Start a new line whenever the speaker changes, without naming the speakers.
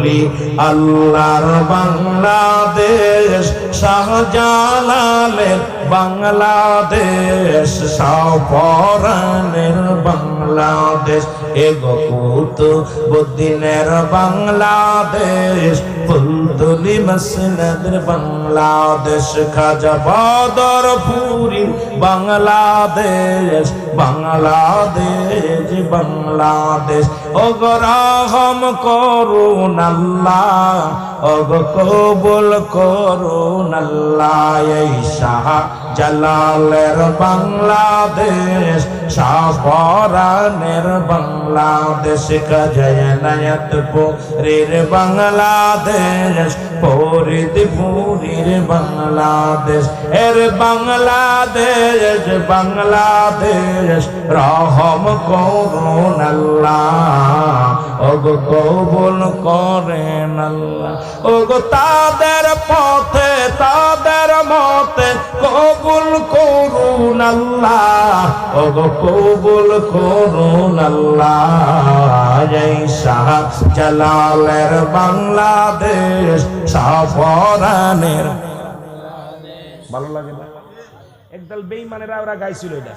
বলি, আল্লাহর বাংলাদেশ, শাহজালালের বাংলাদেশ সাপরানের বাংলাদেশ এগোকুত বুদ্দিনের বাংলাদেশ, ফুলতুলি মসনদের বাংলাদেশ, খাজা বদর পুরী বাংলাদেশ বাংলাদেশ। বাংলাদেশ অগরাহম করুন আল্লাহ অগ কবুল করুন আল্লাহ এই শাহ জালালের বাংলাদেশ সাফরানের বাংলাদেশ কাজয়নায়তপুরের বাংলাদেশ, ফরিদপুরের বাংলাদেশ। এর বাংলাদেশ বাংলাদেশ, রহম করুন আল্লাহ। ওগো কবুল করেন আল্লাহ। ওগো তাদের পথে তাদের মতে কবুল করুন আল্লাহ। ওগো, কবুল করুন আল্লাহ। জয় শাহ জালালের বাংলাদেশ সাফরানের ভালো লাগে না? একদল বেইমানেরা ওরা গাইছিল এটা।